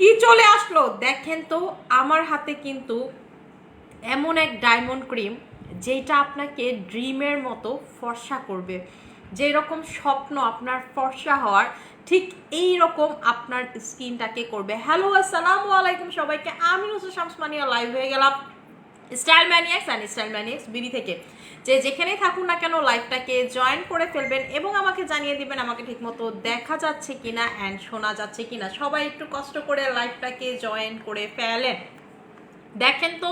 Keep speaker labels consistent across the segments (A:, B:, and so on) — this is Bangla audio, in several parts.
A: কি চলে আসলো? দেখেন তো, আমার হাতে কিন্তু এমন এক ডায়মন্ড ক্রিম যেটা আপনাকে ড্রিমের মতো ফর্সা করবে। যেই রকম স্বপ্ন আপনার ফর্সা হওয়ার, ঠিক এই রকম আপনার স্কিনটাকে করবে। হ্যালো আসসালামু আলাইকুম সবাইকে। আমি নুসু শামসমানিয়া লাইভ হয়ে গেলাম। Style maniacs and style maniacs BD থেকে। যে যেখানেই থাকুন না কেন লাইভটাকে জয়েন করে ফেলবেন এবং আমাকে জানিয়ে দিবেন আমাকে ঠিকমতো দেখা যাচ্ছে কিনা অ্যান্ড শোনা যাচ্ছে কিনা। সবাই একটু কষ্ট করে লাইভটাকে জয়েন করে ফেলেন। দেখেন তো,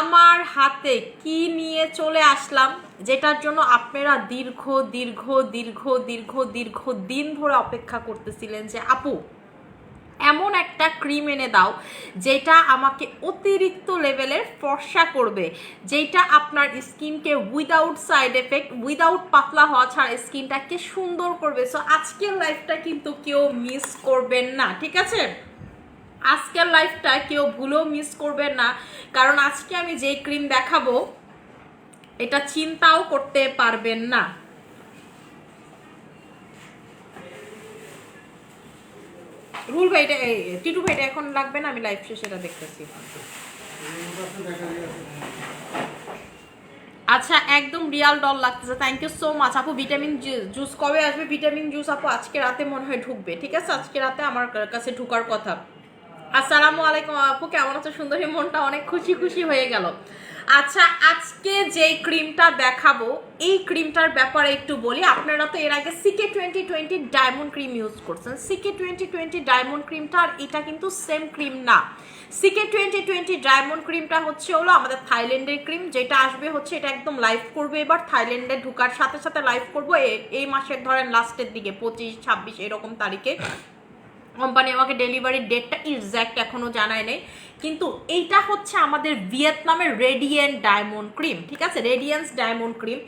A: আমার হাতে কি নিয়ে চলে আসলাম, যেটার জন্য আপনারা দীর্ঘ দীর্ঘ দীর্ঘ দীর্ঘ দীর্ঘ দিন ধরে অপেক্ষা করতেছিলেন যে, আপু এমন একটা ক্রিম এনে দাও, যেটা আমাকে অতিরিক্ত লেভেলের ফর্সা করবে, যেটা আপনার স্কিনকে উইদাউট সাইড এফেক্ট উইদাউট পাতলা হওয়া ছাড়া স্কিনটাকে সুন্দর করবে। সো আজকের লাইফটা কিন্তু কেউ মিস করবেন না, ঠিক আছে? আজকের লাইফটা কেউ ভুলেও মিস করবেন না। কারণ আজকে আমি যে ক্রিম দেখাবো, এটা চিন্তাও করতে পারবেন না। রুল ভাইটা টিটু ভাইটা এখন লাগবে না? আমি লাইভ শেষে এটা দেখতেছি। আচ্ছা একদম রিয়াল ডল লাগতেছে। থ্যাংক ইউ সো মাচ আপু ভিটামিন জুস কবে আসবে? ভিটামিন জুস আপু, আজকে রাতে মনে হয় ঢুকবে। ঠিক আছে? আজকে রাতে আমার কাছে ঢুকার কথা। আসসালামু আলাইকুম আপু, কেমন আছে? সুন্দরী মনটা অনেক খুশি খুশি হয়ে গেল। আচ্ছা আজকে যে ক্রিমটা দেখাবো, এই ক্রিমটার ব্যাপারে একটু বলি। আপনারা তো এর আগে CK twenty twenty diamond cream use করছেন। সিকে টোয়েন্টি টোয়েন্টি ডায়মন্ড ক্রিমটা আর এটা কিন্তু সেম ক্রিম না। সিকে টোয়েন্টি টোয়েন্টি ডায়মন্ড ক্রিমটা হচ্ছে হলো আমাদের থাইল্যান্ডের ক্রিম যেটা আসবে হচ্ছে এটা একদম লাইভ করবে। এবার থাইল্যান্ডে ঢুকার সাথে সাথে লাইভ করব। এই মাসের ধরেন লাস্টের দিকে, পঁচিশ, ছাব্বিশ, এরকম তারিখে। কোম্পানি আমাকে ডেলিভারির ডেটটা এক্স্যাক্ট এখনও জানায় নেই। কিন্তু এইটা হচ্ছে আমাদের ভিয়েতনামের রেডিয়েন্ট ডায়মন্ড ক্রিম ঠিক আছে? রেডিয়েন্স ডায়মন্ড ক্রিম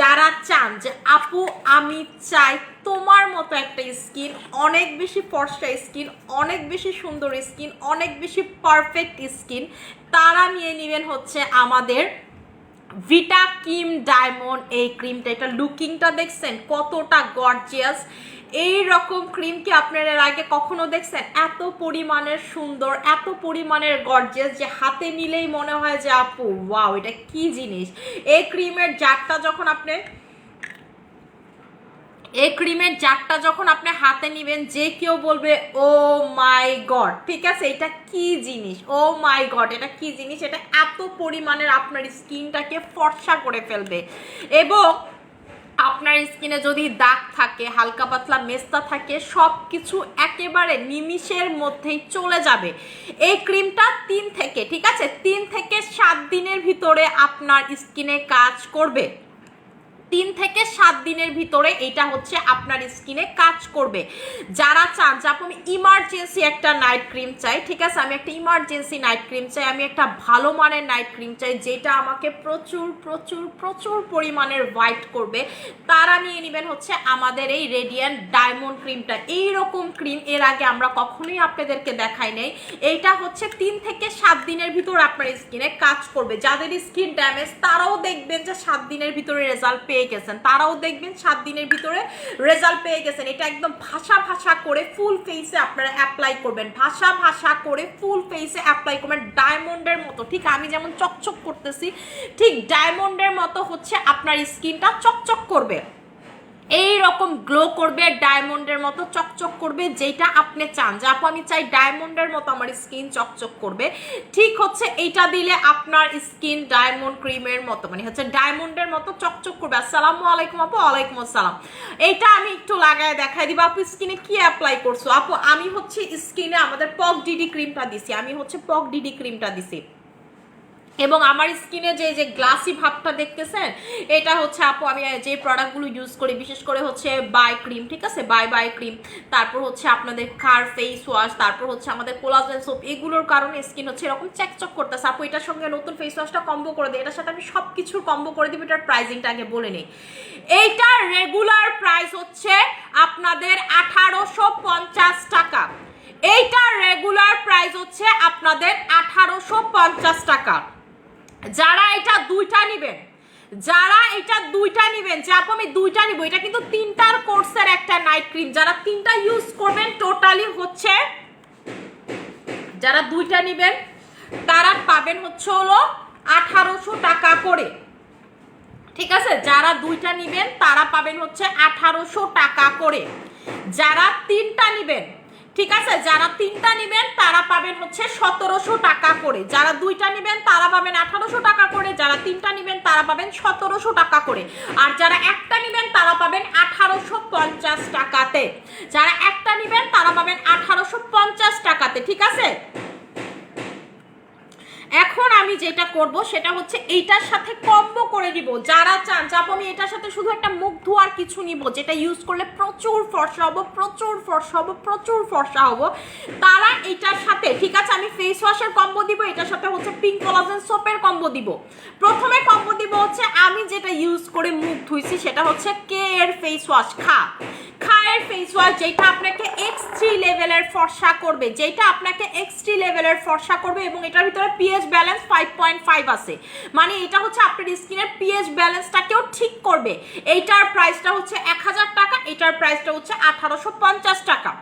A: যারা চান যে, আপু, আমি চাই তোমার মতো একটা স্কিন অনেক বেশি ফর্সা স্কিন অনেক বেশি সুন্দর স্কিন অনেক বেশি পারফেক্ট স্কিন তারা নিয়ে নেবেন হচ্ছে আমাদের ভিটা কিম ডায়মন্ড এই ক্রিমটা এটা লুকিংটা দেখছেন কতটা গর্জিয়াস এই রকম ক্রিম কি আপনারা আগে কখনো দেখছেন? এত পরিমাণের সুন্দর, এত পরিমাণের গর্জিয়াস যে হাতে নিলেই মনে হয় যে, আপু ওয়াও এটা কি জিনিস? এই ক্রিমের জারটা যখন আপনি, এই ক্রিমের জারটা যখন আপনি হাতে নেবেন, যে কেউ বলবে, ও মাই গড ঠিক আছে? এটা কি জিনিস? ও মাই গড এটা কি জিনিস? এটা এত পরিমাণের আপনার স্কিনটাকে ফর্সা করে ফেলবে। এবং আপনার স্কিনে যদি দাগ থাকে, হালকা পাতলা মেস্তা থাকে সব কিছু একেবারে নিমিষের মধ্যেই চলে যাবে। এই ক্রিমটা তিন থেকে, ঠিক আছে? তিন থেকে সাত দিনের ভিতরে আপনার স্কিনে কাজ করবে। তিন থেকে সাত দিনের ভিতরে এটা হচ্ছে আপনার স্কিনে কাজ করবে। যারা চান যে আপু আমি ইমার্জেন্সি একটা নাইট ক্রিম চাই, ঠিক আছে? আমি একটা ইমার্জেন্সি নাইট ক্রিম চাই, আমি একটা ভালো মানের নাইট ক্রিম চাই, যেটা আমাকে প্রচুর প্রচুর প্রচুর পরিমাণের হোয়াইট করবে, তারা নিয়ে নেবেন হচ্ছে আমাদের এই রেডিয়ান্ট ডায়মন্ড ক্রিমটা এই রকম ক্রিম এর আগে আমরা কখনোই আপনাদেরকে দেখাই নাই। এইটা হচ্ছে তিন থেকে সাত দিনের ভিতর আপনার স্কিনে কাজ করবে। যাদের স্কিন ড্যামেজ তারাও দেখবেন যে সাত দিনের ভিতরে রেজাল্ট পেয়ে গেছেন তারাও দেখবেন সাত দিনের ভিতরে রেজাল্ট পেয়ে গেছেন। এটা একদম ভাষা ভাষা করে ফুল ফেসে আপনারা অ্যাপ্লাই করবেন। ভাষা ভাষা করে ফুল ফেসে অ্যাপ্লাই করবেন। ডায়মন্ডের মতো, ঠিক? আমি যেমন চকচক করতেছি, ঠিক? ডায়মন্ডের মতো হচ্ছে আপনার স্কিনটা চকচক করবে। এই রকম গ্লো করবে ডায়মন্ডের মতো চকচক করবে, যেটা আপনি চান। যে আপু, আমি চাই ডায়মন্ডের মতো আমার স্কিন চকচক করবে। ঠিক হচ্ছে, এইটা দিলে আপনার স্কিন ডায়মন্ড ক্রিমের মতো মানে হচ্ছে ডায়মন্ডের মতো চকচক করবে। আসসালামু আলাইকুম আপু, ওয়ালাইকুম আসসালাম। এইটা আমি একটু লাগায় দেখাই দিব। আপু স্কিনে কি অ্যাপ্লাই করছ? আপু, আমি হচ্ছে স্কিনে আমাদের পক ডিডি ক্রিমটা দিছি। আমি হচ্ছে পক ডিডি ক্রিমটা দিছি। এবং আমার স্কিনে যে যে গ্লাসি ভাবটা দেখতেছেন, এটা হচ্ছে আপু, আমি যে প্রোডাক্টগুলো ইউজ করি, বিশেষ করে হচ্ছে বাই ক্রিম ঠিক আছে? বাই বাই ক্রিম তারপর হচ্ছে আপনাদের কার ফেস ওয়াশ তারপর হচ্ছে আমাদের কোলাজেন সোপ এগুলোর কারণে স্কিন হচ্ছে এরকম চেকচক করতেছে। আপু, এটার সঙ্গে নতুন ফেস ওয়াশটা কম্বো করে দিই, এটার সাথে আমি সব কিছুর কম্বো করে দিব, এটার প্রাইজিংটা আগে বলে নিই। এইটার রেগুলার প্রাইস হচ্ছে আপনাদের আঠারোশো পঞ্চাশ টাকা। এইটার রেগুলার প্রাইস হচ্ছে আপনাদের আঠারোশো পঞ্চাশ টাকা। যারা এটা দুইটা নিবেন, যারা এটা দুইটা নিবেন, যে আমি দুইটা নিব, এটা কিন্তু তিনটার কোর্সের একটা নাইট ক্রিম যারা তিনটা ইউজ করবেন টোটালি হচ্ছে যারা দুইটা নেবেন, তারা পাবেন হচ্ছে হলো আঠারোশো টাকা করে। ঠিক আছে? যারা দুইটা নিবেন, তারা পাবেন হচ্ছে আঠারোশো টাকা করে। যারা তিনটা নিবেন ঠিক আছে, যারা তিনটা নেবেন তারা পাবেন হচ্ছে সতেরোশো টাকা করে। যারা দুইটা নেবেন তারা পাবেন আঠারোশো টাকা করে। যারা তিনটা নেবেন তারা পাবেন সতেরোশো টাকা করে। আর যারা একটা নেবেন তারা পাবেন আঠারোশো পঞ্চাশ টাকাতে। যারা একটা নেবেন তারা পাবেন আঠারোশো পঞ্চাশ টাকাতে, ঠিক আছে? এখন আমি যেটা করব সেটা হচ্ছে এইটার সাথে কম্বো করে দিব যারা চান, যাব আমি এটার সাথে শুধু একটা মুখ ধোয়ার কিছু নিব, যেটা ইউজ করলে প্রচুর ফর্সা হব, প্রচুর ফর্সা হব, প্রচুর ফর্সা হব। তারা এটার সাথে, ঠিক আছে, আমি ফেস ওয়াশের কম্বো দিব, এটার সাথে হচ্ছে পিঙ্ক কলাজেন সোপের কম্বো দিব। প্রথমে কম্বো দিব হচ্ছে আমি যেটা ইউজ করে মুখ ধুইছি, সেটা হচ্ছে কে এর ফেস ওয়াশ খা। খায়ের ফেস ওয়াশ যেটা আপনাকে এক্স থ্রি লেভেলের ফর্সা করবে, যেটা আপনাকে এক্স থ্রি লেভেলের ফর্সা করবে এবং এটার ভিতরে pH balance five point five আছে। মানে এটা হচ্ছে আপনার স্কিনের পিএইচ ব্যালেন্সটাকেও ঠিক করবে। এইটার প্রাইসটা হচ্ছে এক হাজার টাকা, এটার প্রাইসটা হচ্ছে আঠারোশো পঞ্চাশ টাকা।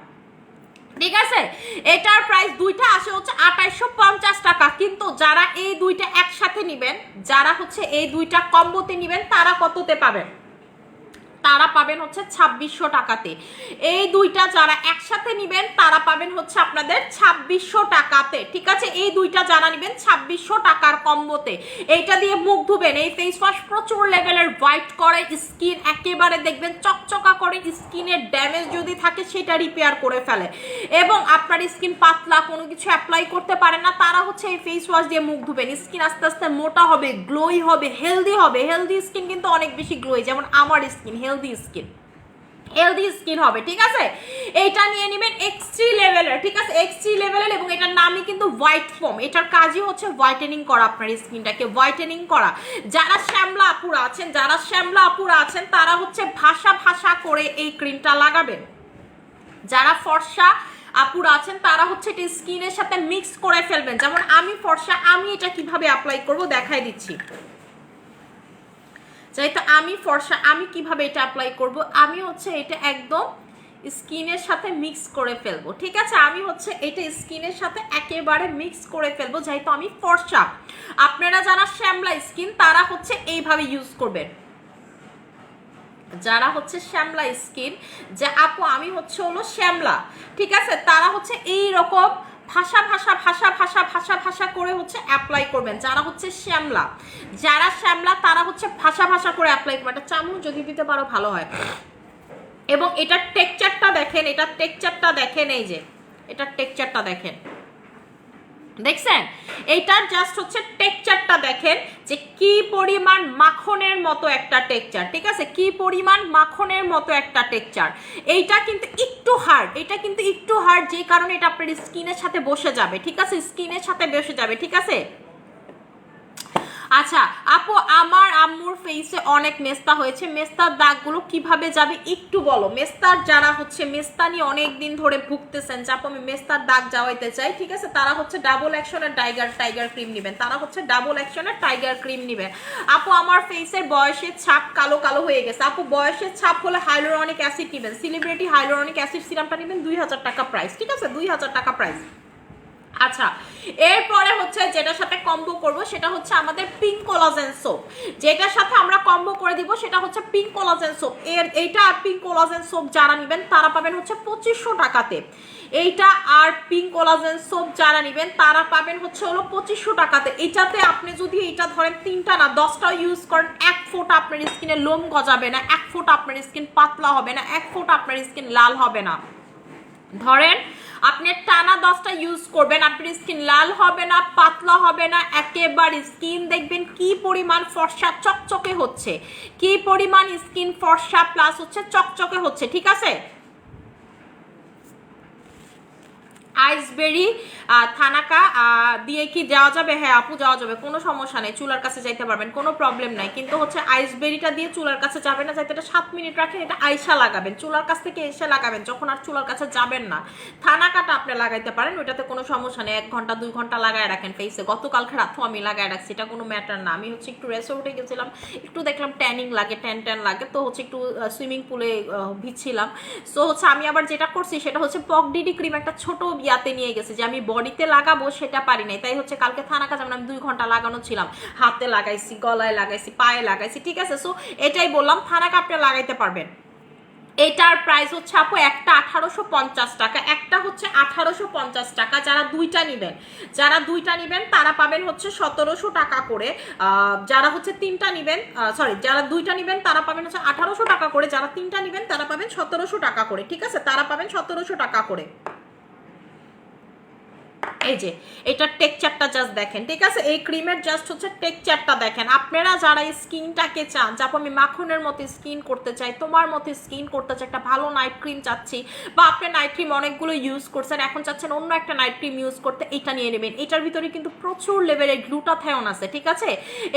A: ঠিক আছে? এটার প্রাইস দুইটা আসে হচ্ছে আঠাইশো পঞ্চাশ টাকা। কিন্তু যারা এই দুইটা একসাথে নিবেন, যারা হচ্ছে এই দুইটা কম্বোতে নিবেন, তারা কততে পাবেন? তারা পাবেন হচ্ছে ছাব্বিশশো টাকাতে। এই দুইটা যারা একসাথে নিবেন, তারা পাবেন হচ্ছে আপনাদের ছাব্বিশশো টাকাতে। ঠিক আছে? এই দুইটা যারা নিবেন ছাব্বিশশো টাকার কম্বোতে। এইটা দিয়ে মুখ ধুবেন। এই ফেস ওয়াশ প্রচুর লেভেলের হোয়াইট করে স্কিন একেবারে দেখবেন চকচকা করে স্কিনের ড্যামেজ যদি থাকে, সেটা রিপেয়ার করে ফেলে। এবং আপনার স্কিন পাতলা, কোনো কিছু অ্যাপ্লাই করতে পারে না, তারা হচ্ছে এই ফেস ওয়াশ দিয়ে মুখ ধুবেন। স্কিন আস্তে আস্তে মোটা হবে গ্লোই হবে হেলদি হবে। হেলদি স্কিন কিন্তু অনেক বেশি গ্লোই যেমন আমার skin healthy skin healthy skin হবে, ঠিক আছে? এইটা নিয়ে নেবেন এক্সট্রি লেভেলের ঠিক আছে? এক্সট্রি লেভেলের এবং এটার নামই কিন্তু হোয়াইট ফোম এটার কাজই হচ্ছে হোয়াইটেনিং করা আপনার স্কিনটাকে হোয়াইটেনিং করা। যারা শ্যামলা আপুরা আছেন, যারা শ্যামলা আপুরা আছেন, তারা হচ্ছে ভাষা ভাষা করে এই ক্রিমটা লাগাবেন। যারা ফর্সা আপুরা আছেন, তারা হচ্ছে এটা স্কিনের সাথে মিক্স করে ফেলবেন। যেমন আমি ফর্সা, আমি এটা কীভাবে অ্যাপ্লাই করব দেখাই দিচ্ছি। যেহেতু আমি ফর্সা, আমি কীভাবে এটা অ্যাপ্লাই করব? আমি হচ্ছে এটা একদম স্কিনের সাথে মিক্স করে ফেলব, ঠিক আছে? আমি হচ্ছে এটা স্কিনের সাথে একেবারে মিক্স করে ফেলব, যেহেতু আমি ফর্সা। আপনারা যারা শ্যামলা স্কিন তারা হচ্ছে এইভাবে ইউজ করবেন। যারা হচ্ছে শ্যামলা স্কিন যে আপু, আমি হচ্ছে হলো শ্যামলা, ঠিক আছে? তারা হচ্ছে এই রকম ভাষা ভাষা ভাষা ভাষা ভাষা ভাষা করে হচ্ছে অ্যাপ্লাই করবেন। যারা হচ্ছে শ্যামলা, যারা শ্যামলা, তারা হচ্ছে ভাষা ভাষা করে অ্যাপ্লাই করবেন। একটা চামচ যদি দিতে পারো, ভালো হয়। এবং এটার টেকচারটা দেখেন এটার টেকচারটা দেখেন, এই যে এটার টেকচারটা দেখেন। দেখছেন? এইটার জাস্ট হচ্ছে টেক্সচারটা দেখেন যে কি পরিমাণ মাখনের মতো একটা টেকচার ঠিক আছে? কি পরিমাণ মাখনের মতো একটা টেক্সচার এইটা কিন্তু একটু হার্ড এটা কিন্তু একটু হার্ড যে কারণে এটা আপনার স্কিনের সাথে বসে যাবে, ঠিক আছে? স্কিনের সাথে বসে যাবে, ঠিক আছে? আচ্ছা আপু, আমার আম্মুর ফেসে অনেক মেস্তা হয়েছে। মেস্তার দাগগুলো কীভাবে যাবে একটু বলো। মেস্তার যারা হচ্ছে মেস্তা নিয়ে অনেক দিন ধরে ভুগতেছেন, যে আপু, আমি মেস্তার দাগ যাওয়াইতে চাই, ঠিক আছে? তারা হচ্ছে ডাবল অ্যাকশনের টাইগার টাইগার ক্রিম নেবেন। তারা হচ্ছে ডাবল অ্যাকশনের টাইগার ক্রিম নেবেন আপু, আমার ফেসের বয়সের ছাপ কালো কালো হয়ে গেছে। আপু, বয়সের ছাপ হলে হাইলোরনিক অ্যাসিড নেবেন। সেলিব্রিটি হাইলোরনিক অ্যাসিড সিরামটা নেবেন দুই হাজার টাকা প্রাইস ঠিক আছে? দুই হাজার টাকা প্রাইস আচ্ছা এরপরে হচ্ছে যেটার সাথে কম্বো করব, সেটা হচ্ছে আমাদের পিঙ্ক কোলাজেন সোপ যেটার সাথে আমরা কম্বো করে দিব, সেটা হচ্ছে পিঙ্ক কোলাজেন সোপ এর, এইটা আর পিঙ্ক কোলাজেন সোপ যারা নেবেন, তারা পাবেন হচ্ছে পঁচিশশো টাকাতে। এইটা আর পিঙ্ক কোলাজেন সোপ যারা নেবেন, তারা পাবেন হচ্ছে হলো পঁচিশশো টাকাতে। এটাতে আপনি যদি এটা ধরেন তিনটা না দশটা ইউজ করেন, এক ফোঁটা আপনার স্কিনে লোম গজাবে না, এক ফোঁটা আপনার স্কিন পাতলা হবে না, এক ফোঁটা আপনার স্কিন লাল হবে না। ধরেন আপনি টানা দশটা ইউজ করবেন। আপনার স্কিন লাল হবে না, পাতলা হবে না, একেবারে স্কিন দেখবেন কি পরিমাণ ফর্সা চকচকে হচ্ছে। কি পরিমাণ স্কিন ফর্সা প্লাস হচ্ছে চকচকে হচ্ছে, ঠিক আছে? আইসবেরি থানাকা দিয়ে কি যাওয়া যাবে? হ্যাঁ আপু, যাওয়া যাবে। কোনো সমস্যা নেই, চুলার কাছে যাইতে পারবেন, কোনো প্রবলেম নাই। কিন্তু হচ্ছে আইসবেরিটা দিয়ে চুলার কাছে যাবেন না যাতে এটা সাত মিনিট রাখেন, এটা আইসা লাগাবেন। চুলার কাছ থেকে এসে লাগাবেন, যখন আর চুলার কাছে যাবেন না। থানাকাটা আপনি লাগাইতে পারেন, ওইটাতে কোনো সমস্যা নেই। এক ঘণ্টা, দুই ঘণ্টা লাগায় রাখেন ফেসে গতকালকে রাতও আমি লাগায় রাখছি, এটা কোনো ম্যাটার না। আমি হচ্ছে একটু রেসোর্টে গেছিলাম, একটু দেখলাম ট্যানিং লাগে ট্যান ট্যান লাগে, তো হচ্ছে একটু সুইমিং পুলে ভিজছিলাম। সো হচ্ছে আমি আবার যেটা করছি, সেটা হচ্ছে পক ডিডি ক্রিম, একটা ছোট ইয়াতে নিয়ে গেছে যে আমি বডিতে লাগাবো সেটা পারি নাই। তাই হচ্ছে কালকে থানা কাজ আমি দুই ঘণ্টা লাগানো ছিলাম। হাতে লাগাইছি, গলায় লাগাইছি, পায়ে লাগাইছি, ঠিক আছে? সো এটাই বললাম থানাকে আপনি লাগাইতে পারবেন। এটার প্রাইস হচ্ছে আপু একটা আঠারোশো পঞ্চাশ টাকা, একটা হচ্ছে আঠারোশো পঞ্চাশ টাকা। যারা দুইটা নেবেন, যারা দুইটা নেবেন, তারা পাবেন হচ্ছে সতেরোশো টাকা করে যারা হচ্ছে তিনটা নেবেন সরি যারা দুইটা নেবেন, তারা পাবেন হচ্ছে আঠারোশো টাকা করে। যারা তিনটা নেবেন, তারা পাবেন সতেরোশো টাকা করে, ঠিক আছে? তারা পাবেন সতেরোশো টাকা করে। এই যে এটার টেকচারটা জাস্ট দেখেন, ঠিক আছে? এই ক্রিমের জাস্ট হচ্ছে টেকচারটা দেখেন। আপনারা যারা স্কিনটাকে চান, যাব আমি মাখনের মতো স্কিন করতে চাই, তোমার মতো স্কিন করতে চাই, একটা ভালো নাইট ক্রিম চাচ্ছি, বা আপনি নাইট ক্রিম অনেকগুলো ইউজ করছেন, এখন চাচ্ছেন অন্য একটা নাইট ক্রিম ইউজ করতে, এটা নিয়ে নেবেন। এটার ভিতরে কিন্তু প্রচুর লেভেলের গ্লুটাথায়ন আছে, ঠিক আছে?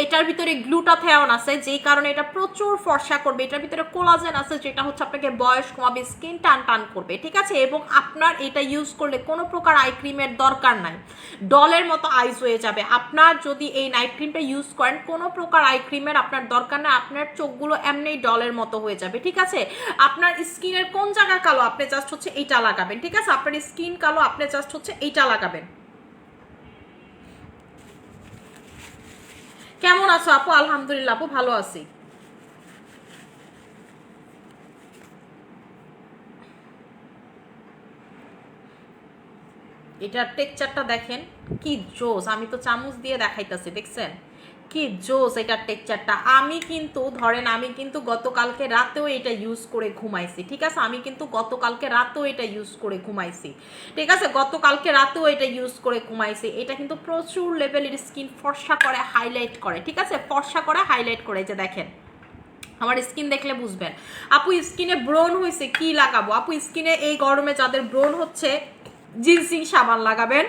A: এটার ভিতরে গ্লুটাথায়ন আছে, যেই কারণে এটা প্রচুর ফর্সা করবে। এটার ভিতরে কোলাজেন আছে, যেটা হচ্ছে আপনাকে বয়স কমাবে স্কিন টান টান করবে, ঠিক আছে? এবং আপনার এটা ইউজ করলে কোনো প্রকার আই ক্রিমের দরকার নাই। ডলের মতো আইস হয়ে যাবে। আপনার যদি এই নাইট ক্রিমটা ইউজ করেন, কোনো প্রকার আই ক্রিমের আপনার দরকার না আপনার চোখগুলো এমনিই ডলের মতো হয়ে যাবে, ঠিক আছে? আপনার স্কিনের কোন জায়গা কালো, আপনি জাস্ট হচ্ছে এইটা লাগাবেন, ঠিক আছে? আপনার স্কিন কালো, আপনি জাস্ট হচ্ছে এইটা লাগাবেন। কেমন আছো আপু? আলহামদুলিল্লাহ আপু, ভালো আছি। এটার টেক্সচারটা দেখেন, কি জোস আমি তো চামচ দিয়ে দেখাইতেছি, দেখছেন? কি জোস এটার টেক্সচারটা আমি কিন্তু, ধরেন আমি কিন্তু গতকালকে রাতেও এটা ইউজ করে ঘুমাইছি, ঠিক আছে? আমি কিন্তু গতকালকে রাতেও এটা ইউজ করে ঘুমাইছি, ঠিক আছে? গতকালকে রাতেও এটা ইউজ করে ঘুমাইছি। এটা কিন্তু প্রচুর লেভেলের স্কিন ফর্সা করে হাইলাইট করে, ঠিক আছে? ফর্সা করে হাইলাইট করে যে দেখেন। আমার স্কিন দেখলে বুঝবেন। আপু স্কিনে ব্রন হয়েছে কি লাগাবো? আপু স্কিনে এই গরমে যাদের ব্রন হচ্ছে জিনসিং সাবান লাগাবেন।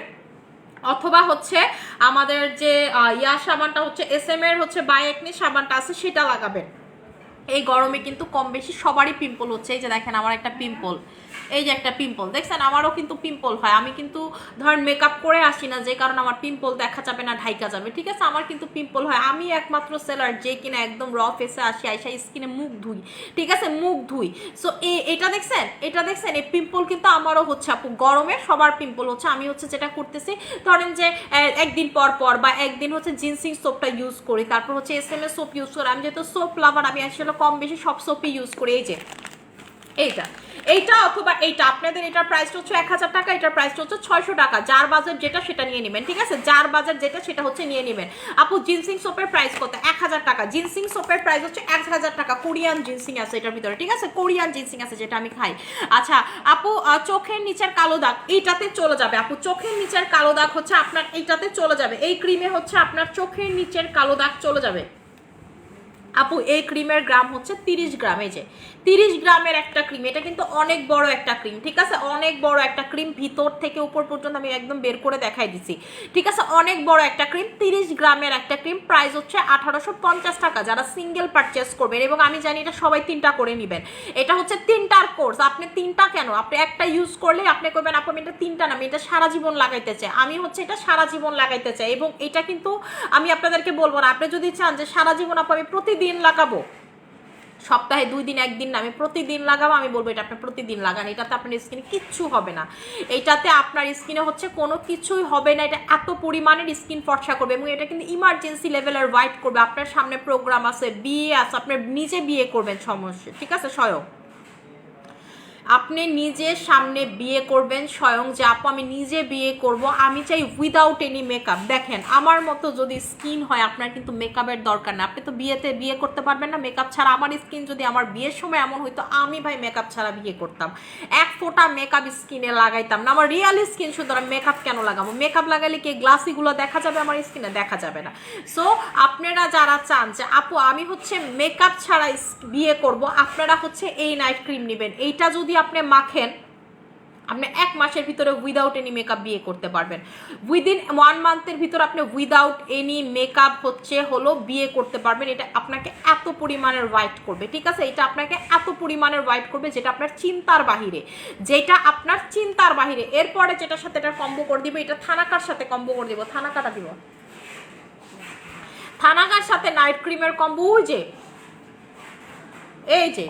A: অথবা হচ্ছে আমাদের যে ইয়া সাবানটা হচ্ছে এস এম এর হচ্ছে বায়োকনি সাবানটা আছে, সেটা লাগাবেন। এই গরমে কিন্তু কম বেশি সবারই পিম্পল হচ্ছে। এই যে দেখেন, আমার একটা পিম্পল এই যে একটা পিম্পল দেখছেন? আমারও কিন্তু পিম্পল হয়। আমি কিন্তু, ধরেন মেকআপ করে আসি না, যে কারণে আমার পিম্পল দেখা যাবে না, ঢাইকা যাবে। ঠিক আছে? আমার কিন্তু পিম্পল হয়। আমি একমাত্র সেলার যে কিনা একদম র ফেসে আসি, আইসা স্কিনে মুখ ধুই। ঠিক আছে? মুখ ধুই। সো এটা দেখছেন? এটা দেখছেন? এই পিম্পল কিন্তু আমারও হচ্ছে, আপু, গরমে সবার পিম্পল হচ্ছে। আমি হচ্ছে যেটা করতেছি, ধরেন যে একদিন পর পর বা একদিন হচ্ছে জিন্সিং সোপটা ইউজ করি। তারপর হচ্ছে S M S soap use করি। আমি যেহেতু সোপ লাভার আমি আসলে কম বেশি সব সোপই ইউজ করি। এই যে, এইটা। এইটা অথবা এইটা, আপনাদের এটার প্রাইসটা হচ্ছে এক হাজার টাকা, এটার প্রাইসটা হচ্ছে ছয়শো টাকা। যার বাজার যেটা সেটা নিয়ে নেবেন, ঠিক আছে? যার বাজার যেটা সেটা হচ্ছে নিয়ে নেবেন। আপু জিনসিং সোপের প্রাইস কত? এক হাজার টাকা। জিনসিং সোপের প্রাইস হচ্ছে এক হাজার টাকা। কোরিয়ান জিনসিং আছে এটার ভিতরে, ঠিক আছে? কোরিয়ান জিনসিং আছে যেটা আমি খাই। আচ্ছা আপু চোখের নিচের কালো দাগ, এইটাতে চলে যাবে। আপু, চোখের নিচের কালো দাগ হচ্ছে আপনার, এইটাতে চলে যাবে। এই ক্রিমে হচ্ছে আপনার চোখের নিচের কালো দাগ চলে যাবে। আপু, এই ক্রিমের গ্রাম হচ্ছে তিরিশ গ্রাম, এই যে। তিরিশ গ্রামের একটা ক্রিম এটা কিন্তু অনেক বড় একটা ক্রিম ঠিক আছে? অনেক বড় একটা ক্রিম ভিতর থেকে উপর পর্যন্ত আমি একদম বের করে দেখাই দিছি, ঠিক আছে? অনেক বড় একটা ক্রিম তিরিশ গ্রামের একটা ক্রিম প্রাইস হচ্ছে আঠারোশো পঞ্চাশ টাকা। যারা সিঙ্গেল পারচেস করবেন, এবং আমি জানি এটা সবাই তিনটা করে নেবেন, এটা হচ্ছে তিনটার কোর্স আপনি তিনটা কেন? আপনি একটা ইউজ করলে আপনি করবেন, আপু, আমি এটা তিনটা না এটা সারা জীবন লাগাইতে চাই, আমি হচ্ছে এটা সারা জীবন লাগাইতে চাই, এবং এটা কিন্তু আমি আপনাদেরকে বলব না, আপনি যদি চান যে সারা জীবন, আপু, আমি প্রতিদিন লাগাবো সপ্তাহে দুই দিন, একদিন না, আমি প্রতিদিন লাগাবো, আমি বলব এটা আপনি প্রতিদিন লাগান, এটাতে আপনার স্কিনে কিচ্ছু হবে না। এটাতে আপনার স্কিনে হচ্ছে কোনো কিছুই হবে না, এটা এত পরিমাণের স্কিন ফর্সা করবে এবং এটা কিন্তু ইমার্জেন্সি লেভেলের হোয়াইট করবে। আপনার সামনে প্রোগ্রাম আছে, বিয়ে আছে, আপনার নিজে বিয়ে করবেন সমস্যা, ঠিক আছে, স্বয়ং? আপনি নিজে সামনে বিয়ে করবেন, স্বয়ং যে আপু, আমি নিজে বিয়ে করব, আমি চাই উইদাউট এনি মেকআপ দেখেন, আমার মতো যদি স্কিন হয়, আপনার কিন্তু মেকআপের দরকার না। আপনি তো বিয়েতে বিয়ে করতে পারবেন না মেকআপ ছাড়া আমার স্কিন যদি আমার বিয়ের সময় এমন হইতো, আমি ভাই মেকআপ ছাড়া বিয়ে করতাম। এক ফোঁটা মেকআপ স্কিনে লাগাইতাম না, আমার রিয়াল স্কিন সুতরাং মেকআপ কেন লাগাবো? মেকআপ লাগালে কি গ্লাসিগুলো দেখা যাবে আমার স্কিনে দেখা যাবে না। সো আপনারা যারা চান যে, আপু, আমি হচ্ছে মেকআপ ছাড়া বিয়ে করব, আপনারা হচ্ছে এই নাইট ক্রিম নেবেন। এইটা যদি আপনি মাখেন, আপনি এক মাসের ভিতরে উইদাউট এনি মেকআপ বিয়ে করতে পারবেন। উইদিন ওয়ান মান্থের ভিতরে আপনি উইদাউট এনি মেকআপ হচ্ছে হলো বিয়ে করতে পারবেন। এটা আপনাকে এত পরিমাণের হোয়াইট করবে, ঠিক আছে? এটা আপনাকে এত পরিমাণের হোয়াইট করবে যেটা আপনার চিন্তার বাহিরে। যেটা আপনার চিন্তার বাহিরে। এরপরে যেটার সাথে এটা কম্বো করে দিবে, এটা থানাকার সাথে কম্বো করে দিব। থানাকাটা দিব। থানাকার সাথে নাইট ক্রিমের কম্বো যে। এই যে।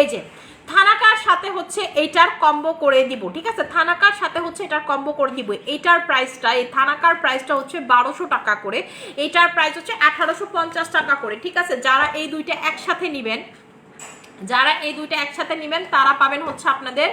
A: এই যে, থানাকার সাথে হচ্ছে এটার কম্বো করে দিব, ঠিক আছে? থানাকার সাথে হচ্ছে এটার কম্বো করে দিব। এটার প্রাইসটা এই থানাকার প্রাইসটা হচ্ছে বারোশো টাকা করে। এটার প্রাইস হচ্ছে আঠারোশো পঞ্চাশ টাকা করে, ঠিক আছে? যারা এই দুইটা একসাথে নেবেন, যারা এই দুইটা একসাথে নেবেন, তারা পাবেন হচ্ছে আপনাদের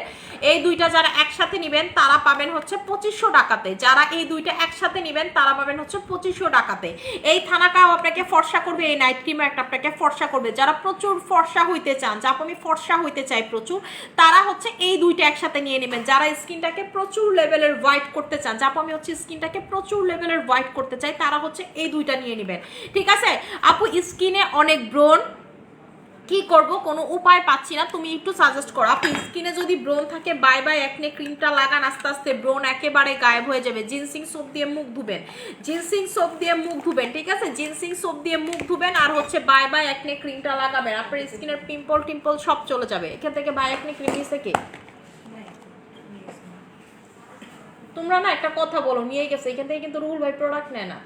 A: এই দুইটা যারা একসাথে নেবেন, তারা পাবেন হচ্ছে পঁচিশশো টাকাতে। যারা এই দুইটা একসাথে নেবেন, তারা পাবেন হচ্ছে পঁচিশশো টাকাতে। এই থানাটাও আপনাকে ফর্সা করবে, এই নাইট ক্রিম একটা আপনাকে ফর্সা করবে। যারা প্রচুর ফর্সা হইতে চান, যা আমি ফর্সা হইতে চাই প্রচুর, তারা হচ্ছে এই দুইটা একসাথে নিয়ে নেবেন। যারা স্কিনটাকে প্রচুর লেভেলের হোয়াইট করতে চান, যা আমি হচ্ছে স্কিনটাকে প্রচুর লেভেলের হোয়াইট করতে চাই, তারা হচ্ছে এই দুইটা নিয়ে নেবেন। ঠিক আছে? আপু, স্কিনে অনেক ব্রণ কি করব, কোনো উপায় পাচ্ছি না, তুমি একটু সাজেস্ট করো। আপনি স্কিনে যদি ব্রণ থাকে বাই বাই একনে ক্রিমটা লাগান, আস্তে আস্তে ব্রণ একেবারে গায়েব হয়ে যাবে। জিনসিং সোপ দিয়ে মুখ ধুবেন। জিনসিং সোপ দিয়ে মুখ ধুবেন, ঠিক আছে? জিনসিং সোপ দিয়ে মুখ ধুবেন আর হচ্ছে বাই বাই একনে ক্রিমটা লাগাবেন। আপনার স্কিনের পিম্পল টিম্পল সব চলে যাবে। এখান থেকে বাই একনে ক্রিম দিয়েছে কে? তোমরা না একটা কথা বলো, নিয়ে গেছে। এখান থেকে কিন্তু রুহুল ভাই প্রোডাক্ট নেয় না।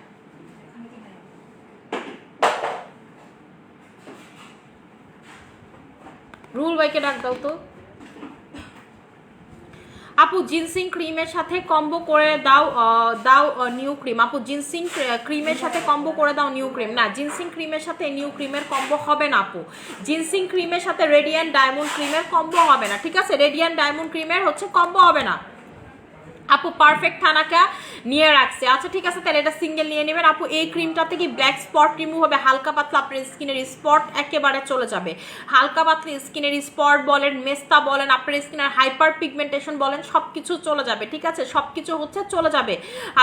A: রুল ভাইকে ডাক দাও তো। আপু, জিনসিং ক্রিমের সাথে কম্বো করে দাও দাও নিউ ক্রিম। আপু, জিনসিং ক্রিমের সাথে কম্বো করে দাও নিউ ক্রিম। না, জিনসিং ক্রিমের সাথে নিউ ক্রিমের কম্বো হবে না, আপু। জিনসিং ক্রিমের সাথে রেডিয়ান ডায়মন্ড ক্রিমের কম্বো হবে না, ঠিক আছে? রেডিয়ান ডায়মন্ড ক্রিমের হচ্ছে কম্বো হবে না। আপু পারফেক্ট থানাকা নিয়ে রাখছে। আচ্ছা ঠিক আছে, তাহলে এটা সিঙ্গেল নিয়ে নেবেন। আপু, এই ক্রিমটা থেকে ব্ল্যাক স্পট রিমুভ হবে। হালকা পাতলা আপনার স্কিনের স্পট একেবারে চলে যাবে। হালকা পাতলা স্কিনের স্পট বলেন, মেস্তা বলেন, আপনার স্কিনের হাইপার পিগমেন্টেশন বলেন সব কিছু চলে যাবে, ঠিক আছে? সব কিছু হচ্ছে চলে যাবে।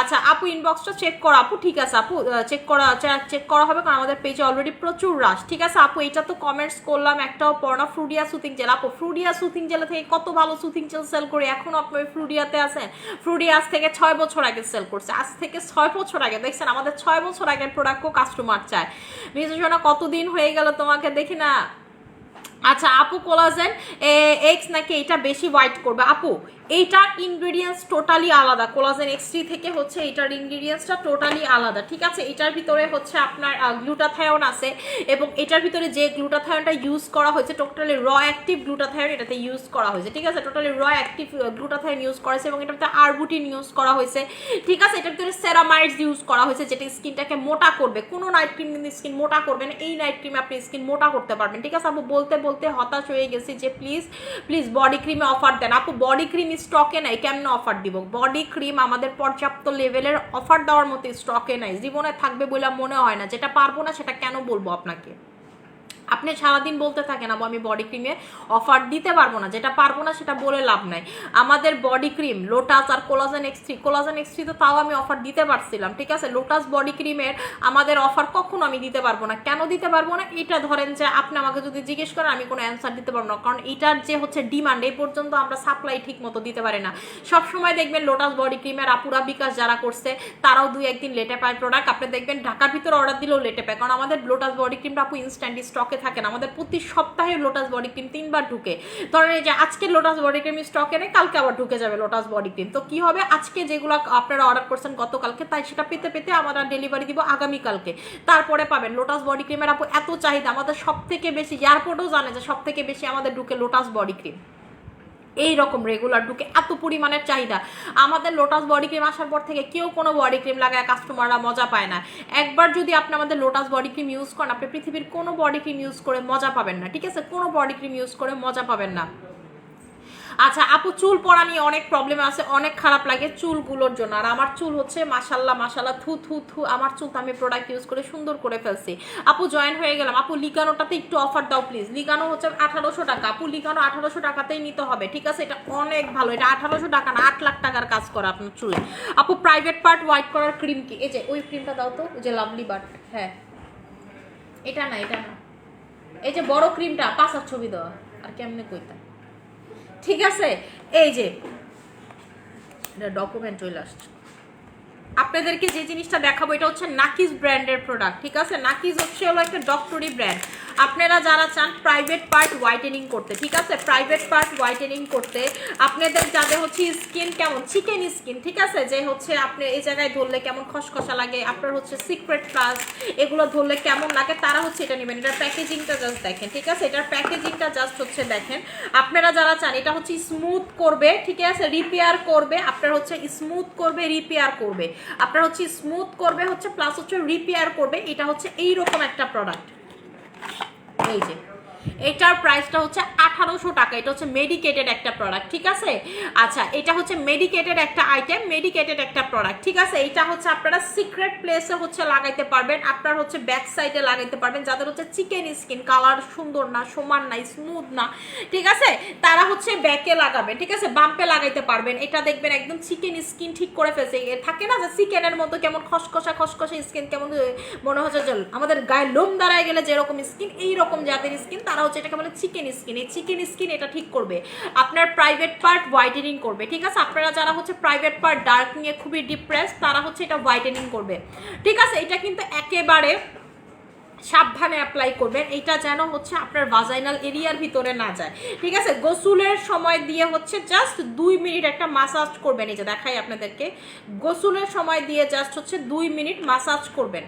A: আচ্ছা আপু ইনবক্সটা চেক করো। আপু, ঠিক আছে, আপু চেক করা চেক করা হবে কারণ আমাদের পেজে অলরেডি প্রচুর রাশ ঠিক আছে? আপু এটা তো কমেন্টস করলাম, একটাও পড়া ফ্রুডিয়া সুথিং জেল আপু ফ্রুডিয়া সুথিং জেলা থেকে কত ভালো সুথিং জেল সেল করে? এখন আপনি ফ্রুডিয়াতে আছেন? ফ্রুডি আজ থেকে ছয় বছর আগে সেল করছে। আজ থেকে ছয় বছর আগে। দেখছেন, আমাদের ছয় বছর আগের প্রোডাক্টও কাস্টমার চায়। বিশেষণা কতদিন হয়ে গেল তোমাকে দেখি না? আচ্ছা আপু কোলাজেন এক্স নাকি এটা বেশি হোয়াইট করবে? আপু এইটার ইনগ্রিডিয়েন্টস টোটালি আলাদা। কোলাজেন এক্স থ্রি থেকে হচ্ছে এটার ইনগ্রিডিয়েন্টসটা টোটালি আলাদা, ঠিক আছে? এটার ভিতরে হচ্ছে আপনার গ্লুটাথায়ন আছে এবং এটার ভিতরে যে গ্লুটাথায়নটা ইউজ করা হয়েছে টোটালি র অ্যাক্টিভ গ্লুটাথায়ন এটাতে ইউজ করা হয়েছে, ঠিক আছে? টোটালি র অ্যাক্টিভ গ্লুটাথায়ন ইউজ করা হয়েছে এবং এটার ভিতরে আরবুটিন ইউজ করা হয়েছে, ঠিক আছে? এটার ভিতরে সেরামাইডস ইউজ করা হয়েছে, যেটা স্কিনটাকে মোটা করবে। কোনো নাইট ক্রিম স্কিন মোটা করবে না। এই নাইট ক্রিমে আপনি স্কিন মোটা করতে পারবেন, ঠিক আছে? আপু, বলতে বলতে হতাশ হয়ে গেছি যে প্লিজ প্লিজ বডি ক্রিমে অফার দেন। আপু বডি ক্রিম স্টকে নাই, কেমন অফার দিব? বডি ক্রিম আমাদের পর্যাপ্ত লেভেলের অফার দেওয়ার মতো স্টকে নাই। জীবনে থাকবে বলে মনে হয় না। যেটা পারব না সেটা কেন বলব আপনাকে? আপনি সারাদিন বলতে থাকেন, আবু, আমি বডি ক্রিমে অফার দিতে পারব না, যেটা পারব না সেটা বলে লাভ নাই। আমাদের বডি ক্রিম লোটাস আর collagen X three collagen X three তো তাও আমি অফার দিতে পারছিলাম, ঠিক আছে? লোটাস বডি ক্রিমের আমাদের অফার কখনো আমি দিতে পারব না। কেন দিতে পারব না? এটা ধরেন যে আপনি আমাকে যদি জিজ্ঞেস করেন, আমি কোনো অ্যান্সার দিতে পারব না, কারণ এটার যে হচ্ছে ডিমান্ড এই পর্যন্ত আমরা সাপ্লাই ঠিক মতো দিতে পারি না। সব সময় দেখবেন লোটাস বডি ক্রিমের আপুরা বিকাশ যারা করছে, তারাও দুই একদিন লেটে পায় প্রোডাক্ট আপনি দেখবেন ঢাকার ভিতরে অর্ডার দিলেও লেটে পায়, কারণ আমাদের লোটাস বডি ক্রিমটা আপু ইনস্ট্যান্ট স্টকে থাকে না আমাদের প্রতি সপ্তাহে লোটাস বডি ক্রিম তিনবার ঢুকে। ধরেন এই যে আজকে লোটাস বডি ক্রিম স্টকে নেই কালকে আবার ঢুকে যাবে লোটাস বডি ক্রিম তো কি হবে? আজকে যেগুলো আপনারা অর্ডার করছেন গতকালকে, তাই সেটা পেতে পেতে আমরা ডেলিভারি দিব আগামীকালকে। তারপরে পাবেন লোটাস বডি ক্রিমের আপু এত চাহিদা, আমাদের সব থেকে বেশি এয়ারপোর্টও জানে যে সব থেকে বেশি আমাদের ঢুকে লোটাস বডি ক্রিম এই রকম রেগুলার ঢুকে এত পরিমাণের চাহিদা। আমাদের লোটাস বডি ক্রিম আসার পর থেকে কেউ কোনো বডি ক্রিম লাগায় কাস্টমাররা মজা পায় না। একবার যদি আপনি আমাদের লোটাস বডি ক্রিম ইউজ করেন, আপনি পৃথিবীর কোনো বডি ক্রিম ইউজ করে মজা পাবেন না, ঠিক আছে? কোনো বডি ক্রিম ইউজ করে মজা পাবেন না। আচ্ছা আপু, চুল পড়া নিয়ে অনেক প্রবলেম আছে, অনেক খারাপ লাগে চুলগুলোর জন্য। আর আমার চুল হচ্ছে মাসাল্লাহ মাসাল্লাহ থু থু থু, আমার চুল আমি প্রোডাক্ট ইউজ করে সুন্দর করে ফেলছি। আপু জয়েন হয়ে গেলাম। আপু, লিগানোটাতে একটু অফার দাও প্লিজ লিগানো হচ্ছে আঠারোশো টাকা। আপু, লিগানো আঠারোশো টাকাতেই নিতে হবে, ঠিক আছে? এটা অনেক ভালো। এটা আঠারোশো টাকা না, আট লাখ টাকার কাজ করে আপনার চুলে। আপু প্রাইভেট পার্ট হোয়াইট করার ক্রিম কি? এই যে, ওই ক্রিমটা দাও তো যে লাভলি বাট হ্যাঁ। এটা না এটা না। এই যে বড় ক্রিমটা পাঁচার ছবি দেওয়া। আর কেমনে কইতা? ঠিক আছে? এই যে ডকুমেন্ট চলে আসছে। আপনাদেরকে যে জিনিসটা দেখাবো, এটা হচ্ছে নাকিস ব্র্যান্ডের প্রোডাক্ট ঠিক আছে? নাকিস হচ্ছে হলো একটা ডক্টরি ব্র্যান্ড আপনারা যারা চান প্রাইভেট পার্ট হোয়াইটেনিং করতে, ঠিক আছে? প্রাইভেট পার্ট হোয়াইটেনিং করতে, আপনাদের যাদের হচ্ছে স্কিন কেমন? চিকেন স্কিন ঠিক আছে? যে হচ্ছে আপনি এই জায়গায় ধরলে কেমন খসখসা লাগে, আপনার হচ্ছে সিক্রেট প্লাস এগুলো ধরলে কেমন লাগে, তারা হচ্ছে এটা নেবেন। এটার প্যাকেজিংটা জাস্ট দেখেন, ঠিক আছে? এটার প্যাকেজিংটা জাস্ট হচ্ছে দেখেন। আপনারা যারা চান, এটা হচ্ছে স্মুথ করবে, ঠিক আছে? রিপেয়ার করবে, আপনার হচ্ছে স্মুথ করবে রিপেয়ার করবে। আপনার হচ্ছে স্মুথ করবে, হচ্ছে প্লাস হচ্ছে রিপেয়ার করবে, এটা হচ্ছে এইরকম একটা প্রোডাক্ট এই যে। এটার প্রাইসটা হচ্ছে আঠারোশো টাকা। এটা হচ্ছে মেডিকেটেড একটা প্রোডাক্ট ঠিক আছে? আচ্ছা এটা হচ্ছে মেডিকেটেড একটা আইটেম মেডিকেটেড একটা প্রোডাক্ট ঠিক আছে? এটা হচ্ছে আপনারা সিক্রেট প্লেসে হচ্ছে লাগাইতে পারবেন। আপনার হচ্ছে ব্যাক সাইডে লাগাইতে পারবেন। যাদের হচ্ছে চিকেন স্কিন কালার সুন্দর না, সমান না স্মুথ না, ঠিক আছে? তারা হচ্ছে ব্যাকে লাগাবেন ঠিক আছে? বাম্পে লাগাইতে পারবেন। এটা দেখবেন একদম চিকেন স্কিন ঠিক করে ফেলছে। থাকে না যে চিকেনের মতো কেমন খসখসা খসখসা স্কিন কেমন মনে হচ্ছে যে আমাদের গায়ে লোম দাঁড়ায় গেলে যেরকম স্কিন এইরকম যাদের স্কিন তারা হচ্ছে এটাকে বলে চিকেন স্কিন এই চিকেন স্কিন এটা ঠিক করবে। আপনার প্রাইভেট পার্ট হোয়াইটেনিং করবে, ঠিক আছে? আপনারা যারা হচ্ছে প্রাইভেট পার্ট ডার্ক নিয়ে খুবই ডিপ্রেস তারা হচ্ছে এটা হোয়াইটেনিং করবে। ঠিক আছে? এটা কিন্তু একেবারে সাবধানে অ্যাপ্লাই করবেন। এটা যেন হচ্ছে আপনার ভাজাইনাল এরিয়ার ভিতরে না যায়। ঠিক আছে? গোসুলের সময় দিয়ে হচ্ছে জাস্ট দুই মিনিট একটা মাসাজ করবেন। এই যে দেখাই আপনাদেরকে। গোসুলের সময় দিয়ে জাস্ট হচ্ছে দুই মিনিট মাসাজ করবেন।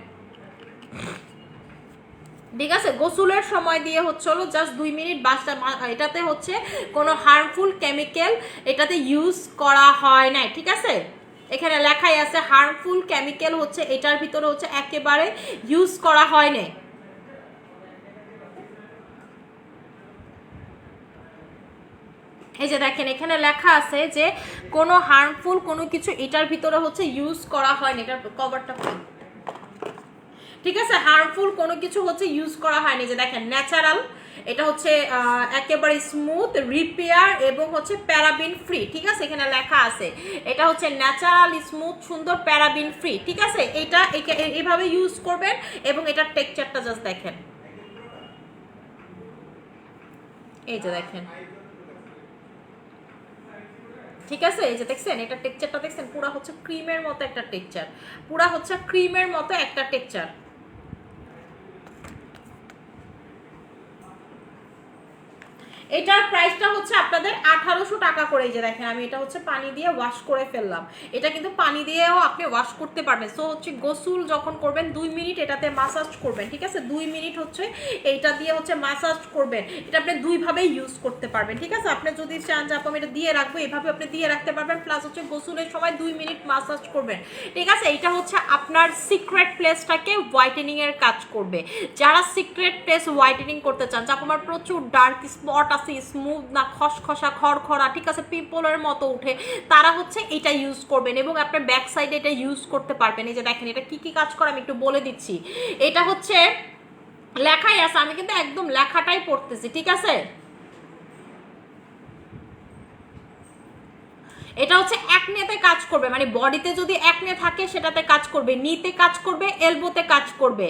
A: ঠিক আছে? গোসুলের সময় দিয়ে হচ্ছে হলো জাস্ট দুই মিনিট বাসটা এটাতে হচ্ছে কোনো হার্মফুল কেমিক্যাল এটাতে ইউজ করা হয় নাই, ঠিক আছে? এখানে লেখাই আছে হার্মফুল কেমিক্যাল হচ্ছে এটার ভিতরে হচ্ছে একেবারে ইউজ করা হয় নাই। এই যে দেখেন, এখানে লেখা আছে যে কোনো হার্মফুল কোনো কিছু এটার ভিতরে হচ্ছে ইউজ করা হয়নি এটার কভারটা। ঠিক আছে? হার্মফুল কোনো কিছু হচ্ছে ইউজ করা হয়নি। যে দেখেন ন্যাচারাল এটা হচ্ছে একেবারে স্মুথ রিপেয়ার এবং হচ্ছে প্যারাবিন ফ্রি ঠিক আছে? এখানে লেখা আছে। এটা হচ্ছে ন্যাচারাল স্মুথ সুন্দর প্যারাবিন ফ্রি ঠিক আছে? এটা এভাবে ইউজ করবেন এবং এটার টেক্সচারটা জাস্ট দেখেন। এই যে দেখেন। ঠিক আছে? এই যে দেখছেন? এটা টেক্সচারটা দেখছেন? পুরা হচ্ছে ক্রিমের মতো একটা টেক্সচার পুরা হচ্ছে ক্রিমের মতো একটা টেক্সচার এটার প্রাইসটা হচ্ছে আপনাদের আঠারোশো টাকা করে যে দেখেন, আমি এটা হচ্ছে পানি দিয়ে ওয়াশ করে ফেললাম। এটা কিন্তু পানি দিয়েও আপনি ওয়াশ করতে পারবেন। সো হচ্ছে গোসল যখন করবেন, দুই মিনিট এটাতে মাসাজ করবেন, ঠিক আছে? দুই মিনিট হচ্ছে এইটা দিয়ে হচ্ছে মাসাজ করবেন। এটা আপনি দুইভাবে ইউজ করতে পারবেন, ঠিক আছে? আপনি যদি চান যে, আপু, আমি এটা দিয়ে রাখব, এভাবে আপনি দিয়ে রাখতে পারবেন। প্লাস হচ্ছে গোসলের সময় দুই মিনিট মাসাজ করবেন, ঠিক আছে? এটা হচ্ছে আপনার সিক্রেট প্লেসটাকে হোয়াইটেনিং এর কাজ করবে। যারা সিক্রেট প্লেস হোয়াইটেনিং করতে চান, যে আমার প্রচুর ডার্ক স্পট আছে স্মুথ না, খসখসা, খড়খড়া, ঠিক আছে পিপলের মতো উঠে, তারা হচ্ছে এটা ইউজ করবেন এবং আপনার ব্যাক সাইডে এটা ইউজ করতে পারবেন। এই যে দেখেন, এটা কি কি কাজ করে আমি একটু বলে দিচ্ছি। এটা হচ্ছে লেখাই আছে, আমি কিন্তু একদম লেখাটাই পড়তেছি, ঠিক আছে? এটা হচ্ছে একনেতে কাজ করবে মানে বডিতে যদি একনে থাকে সেটাতে কাজ করবে, নিতে কাজ করবে, এলবোতে কাজ করবে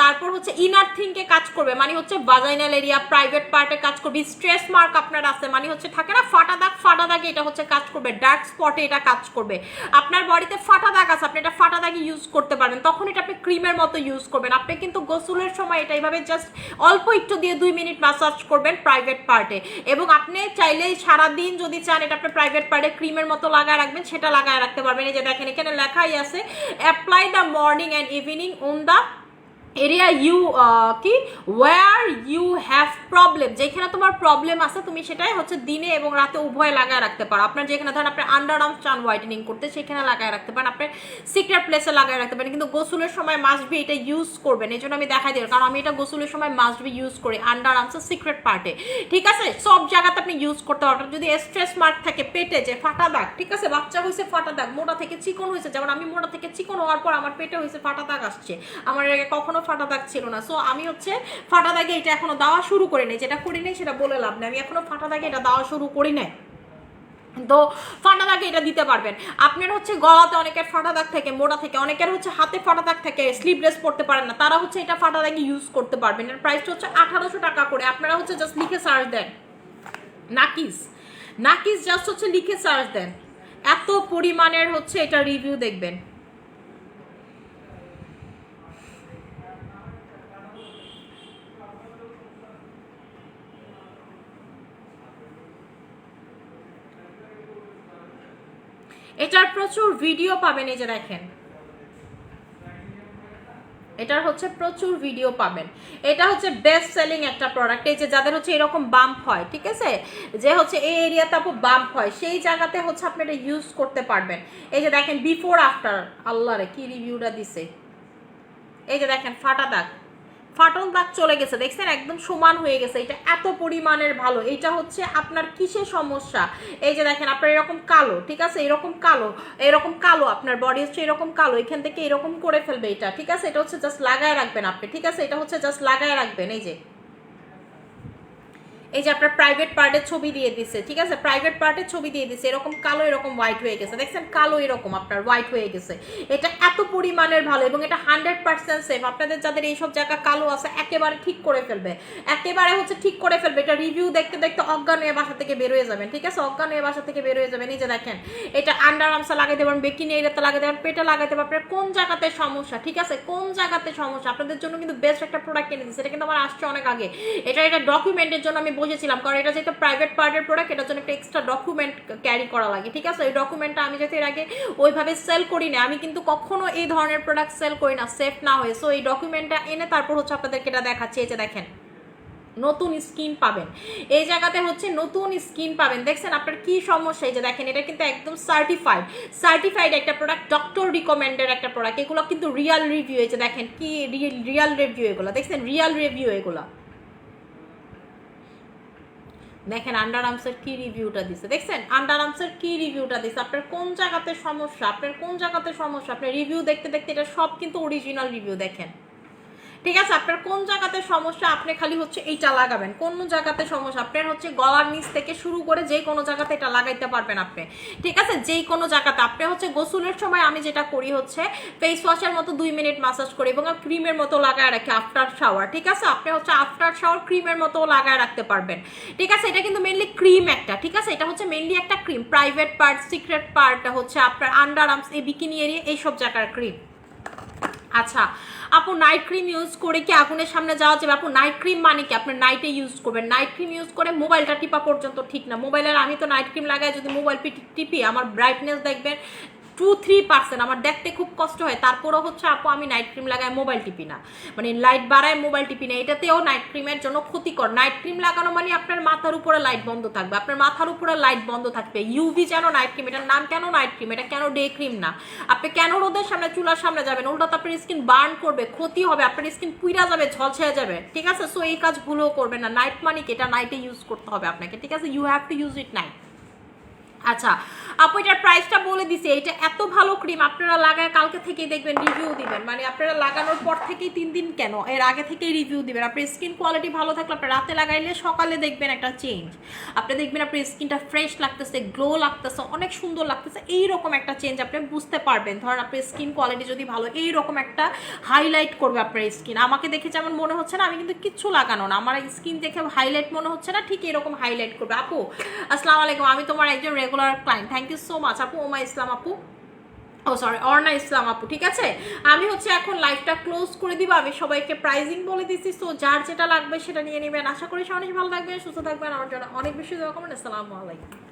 A: তারপর হচ্ছে ইনার থিংকে কাজ করবে মানে হচ্ছে বাজাইনাল এরিয়া প্রাইভেট পার্টে কাজ করবে স্ট্রেস মার্ক আপনার আছে মানে হচ্ছে থাকে না, ফাটা দাগ, ফাটা দাগে এটা হচ্ছে কাজ করবে ডার্ক স্পটে এটা কাজ করবে, আপনার বডিতে ফাটা দাগ আছে, আপনি এটা ফাটা দাগে ইউজ করতে পারবেন, তখন এটা আপনি ক্রিমের মতো ইউজ করবেন, আপনি কিন্তু গোসলের সময় এটা এইভাবে জাস্ট অল্প একটু দিয়ে দুই মিনিট ম্যাসাজ করবেন প্রাইভেট পার্টে এবং আপনি চাইলে সারাদিন যদি চান এটা আপনি প্রাইভেট পার্টে ক্রিমের মতো লাগায় রাখবেন, সেটা লাগায় রাখতে পারবেন। এই যে দেখেন, এখানে লেখাই আছে apply the morning and evening on the area you কি? ওয়ার ইউ হ্যাভ প্রবলেম যেখানে তোমার প্রবলেম আছে, তুমি সেটাই হচ্ছে দিনে এবং রাতে উভয় লাগায় রাখতে পারো। আপনার যেখানে ধরেন আপনার আন্ডার আর্ম চান হোয়াইটেনিং করতে, সেখানে লাগায় রাখতে পারেন। আপনার সিক্রেট প্লেসে লাগায় রাখতে পারেন। কিন্তু গোসলের সময় মাস্ট বি এটা ইউজ করবেন। এই জন্য আমি দেখাই দিই কারণ আমি এটা গোসলের সময় মাস্ট বি ইউজ করি আন্ডার আর্মসের সিক্রেট পার্টে ঠিক আছে? সব জায়গাতে আপনি ইউজ করতে পারবেন। যদি স্ট্রেস মার্ক থাকে পেটে যে ফাটা দাগ, ঠিক আছে? বাচ্চা হয়েছে ফাটা দাগ, মোটা থেকে চিকন হয়েছে যেমন আমি মোটা থেকে চিকন হওয়ার পর আমার পেটে হয়েছে ফাটা দাগ আসছে। আমার এর কখনো ফাটা দাগ ছিল না। সো আমি হচ্ছে ফাটা দাগে এটা এখনও দেওয়া শুরু করি নাই। যেটা করি নাই সেটা বলে লাভ নেই। আমি এখনও ফাটা দাগে এটা দেওয়া শুরু করি নাই। তো ফাটা দাগে এটা দিতে পারবেন। আপনার হচ্ছে গলাতে অনেকের ফাটা দাগ থাকে মোটা থেকে, অনেকের হচ্ছে হাতে ফাটা দাগ থাকে স্লিভলেস পড়তে পারেন না। তারা হচ্ছে এটা ফাটা দাগে ইউজ করতে পারবেন। এর প্রাইসটা হচ্ছে আঠারোশো টাকা করে। আপনারা হচ্ছে জাস্ট লিখে সার্চ দেন। নাকিস। নাকিস জাস্ট হচ্ছে লিখে সার্চ দেন। এত পরিমাণের হচ্ছে এটা রিভিউ দেখবেন। এটার প্রচুর ভিডিও পাবেন, এই যে দেখেন। এটার হচ্ছে প্রচুর ভিডিও পাবেন। এটা হচ্ছে বেস্ট সেলিং একটা প্রোডাক্ট এই যে যাদের হচ্ছে এরকম বাম্প হয়, ঠিক আছে? যে হচ্ছে এই এরিয়াতে আপু বাম্প হয়, সেই জায়গাতে হচ্ছে আপনি এটা ইউজ করতে পারবেন। এই যে দেখেন বিফোর আফটার আল্লাহরে, কি রিভিউটা দিছে? এই যে দেখেন ফাটা দাগ ফাটল দাগ চলে গেছে, দেখছেন? একদম সমান হয়ে গেছে। এটা এত পরিমাণের ভালো। এটা হচ্ছে আপনার কিসের সমস্যা? এই যে দেখেন, আপনার এরকম কালো, ঠিক আছে? এরকম কালো এরকম কালো, আপনার বডি হচ্ছে এরকম কালো, এখান থেকে এরকম করে ফেলবে এটা, ঠিক আছে? এটা হচ্ছে জাস্ট লাগায় রাখবেন আপনি, ঠিক আছে? এটা হচ্ছে জাস্ট লাগায় রাখবেন, এই যে। এই যে আপনার প্রাইভেট পার্টের ছবি দিয়ে দিচ্ছে ঠিক আছে? প্রাইভেট পার্টের ছবি দিয়ে দিচ্ছে এরকম কালো, এরকম হোয়াইট হয়ে গেছে। দেখছেন? কালো এরকম আপনার হোয়াইট হয়ে গেছে। এটা এত পরিমাণের ভালো এবং এটা হান্ড্রেড পার্সেন্ট সেফ আপনাদের যাদের এইসব জায়গা কালো আছে, একেবারে ঠিক করে ফেলবে। একেবারে হচ্ছে ঠিক করে ফেলবে। এটা রিভিউ দেখতে দেখতে অজ্ঞান হয়ে বাসা থেকে বের হয়ে যাবেন, ঠিক আছে? অজ্ঞান হয়ে বাসা থেকে বের হয়ে যাবেন। এই যে দেখেন, এটা আন্ডার আর্মসে লাগাই দেবেন বেকিনি এরিয়াতে লাগাই দেবেন, পেটে লাগাই দেবেন। আপনার কোন জায়গাতে সমস্যা, ঠিক আছে? কোন জায়গাতে সমস্যা? আপনাদের জন্য কিন্তু বেস্ট একটা প্রোডাক্ট কিনে দিচ্ছে এটা কিন্তু আমার আসছে অনেক আগে। এটা এটা ডকুমেন্টের জন্য আমি বুঝেছিলাম কারণ এটা যেটা প্রাইভেট পার্টের প্রোডাক্ট এটার জন্য একটা এক্সট্রা ডকুমেন্ট ক্যারি করা লাগে, ঠিক আছে? ওই ডকুমেন্টটা আমি যাতে এর আগে ওইভাবে সেল করি না আমি কিন্তু কখনো এই ধরনের প্রোডাক্ট সেল করি না সেফ না হয়ে। সো এই ডকুমেন্টটা এনে তারপর হচ্ছে আপনাদেরকে এটা দেখাচ্ছি, এই যে দেখেন। নতুন স্কিন পাবেন। এই জায়গাতে হচ্ছে নতুন স্কিন পাবেন। দেখছেন আপনার কি সমস্যা? এই যে দেখেন, এটা কিন্তু একদম সার্টিফাইড সার্টিফাইড একটা প্রোডাক্ট ডক্টর রিকমেন্ডেড একটা প্রোডাক্ট এগুলো কিন্তু রিয়াল রিভিউ এই যে দেখেন, কি রিয়াল রিভিউ এগুলো। দেখছেন রিয়াল রিভিউ এগুলো। দেখেন আন্ডার আর্মসের কি রিভিউটা দিছে? দেখছেন? আন্ডার আর্মসের কি রিভিউটা দিছে? আপনার কোন জায়গাতে সমস্যা? আপনার কোন জায়গাতে সমস্যা? আপনার রিভিউ দেখতে দেখতে এটা সব কিন্তু অরিজিনাল রিভিউ দেখেন। ঠিক আছে, আপনার কোন জায়গাতে সমস্যা আপনি খালি হচ্ছে এইটা লাগাবেন? কোন জায়গাতে সমস্যা? আপনার হচ্ছে গলার নিচ থেকে শুরু করে যে কোনো জায়গাতে এটা লাগাইতে পারবেন আপনি। ঠিক আছে যেই কোনো জায়গাতে। আপনি হচ্ছে গোসলের সময় আমি যেটা করি হচ্ছে ফেস ওয়াশের মতো দুই মিনিট মাসাজ করি এবং ক্রিমের মতো লাগায় রাখি আফটার শাওয়ার ঠিক আছে, আপনি হচ্ছে আফটার শাওয়ার ক্রিমের মতো লাগায় রাখতে পারবেন। ঠিক আছে, এটা কিন্তু মেনলি ক্রিম একটা। ঠিক আছে, এটা হচ্ছে মেনলি একটা cream private part secret part হচ্ছে আপনার আন্ডার আর্মস এই বিকিনি এরিয়া এইসব জায়গার ক্রিম আচ্ছা আপু নাইট ক্রিম ইউজ করে কি আগুনের সামনে যাওয়া যাবে? আপু নাইট ক্রিম মানে কি? আপনি নাইটে ইউজ করবেন। নাইট ক্রিম ইউজ করে মোবাইলটা টিপা পর্যন্ত ঠিক না। মোবাইলের আমি তো নাইট ক্রিম লাগাই, যদি মোবাইল টিপি, আমার ব্রাইটনেস দেখবেন টু থ্রি পার্সেন্ট আমার দেখতে খুব কষ্ট হয়। তারপরও হচ্ছে, আপু, আমি নাইট ক্রিম লাগাই মোবাইল টিপি না। মানে লাইট বাড়ায় মোবাইল টিপি না। এটাতেও নাইট ক্রিমের জন্য ক্ষতিকর। নাইট ক্রিম লাগানো মানে আপনার মাথার উপরে লাইট বন্ধ থাকবে। আপনার মাথার উপরে লাইট বন্ধ থাকবে। ইউভি যেন নাইট ক্রিম এটার নাম কেন নাইট ক্রিম এটা কেন ডে ক্রিম না? আপনি কেন রোদের সামনে, চুলার সামনে যাবেন? উল্টা তো আপনার স্কিন বার্ন করবে, ক্ষতি হবে। আপনার স্কিন পুইরা যাবে ঝলছেয়ে যাবে। ঠিক আছে? সো এই কাজ ভুলেও করবেন না। নাইট মানে এটা নাইটে ইউজ করতে হবে আপনাকে। ঠিক আছে? You have to use it night আচ্ছা আপু এটার প্রাইসটা বলে দিছে, এটা এত ভালো ক্রিম আপনারা লাগায় কালকে থেকেই দেখবেন রিভিউ দিবেন। মানে আপনারা লাগানোর পর থেকেই তিন দিন কেন? এর আগে থেকেই রিভিউ দিবেন। আপনার স্কিন কোয়ালিটি ভালো থাকলে আপনি রাতে লাগাইলে সকালে দেখবেন একটা চেঞ্জ আপনি দেখবেন আপনার স্কিনটা ফ্রেশ লাগতেছে গ্লো লাগতেছে, অনেক সুন্দর লাগতেছে, এইরকম একটা চেঞ্জ আপনি বুঝতে পারবেন। ধরেন আপনার স্কিন কোয়ালিটি যদি ভালো, এইরকম একটা হাইলাইট করবে আপনার স্কিন আমাকে দেখে যেমন মনে হচ্ছে না, আমি কিন্তু কিচ্ছু লাগানো না। আমার স্কিন দেখে হাইলাইট মনে হচ্ছে না, ঠিক এরকম হাইলাইট করবে। আপু, আসসালামু আলাইকুম, আমি তোমার একজন regular client thank you so much আপু, ওমা ইসলাম আপু। ও সরি অর্ণা ইসলাম আপু, ঠিক আছে? আমি হচ্ছে এখন লাইভটা ক্লোজ করে দিব। আমি সবাইকে প্রাইজিং বলে দিচ্ছি সো যার যেটা লাগবে সেটা নিয়ে নেবেন। আশা করি সবাই ভালো থাকবেন, সুস্থ থাকবেন। আমার জন্য অনেক বেশি দোয়া করবেন। আসসালামু আলাইকুম।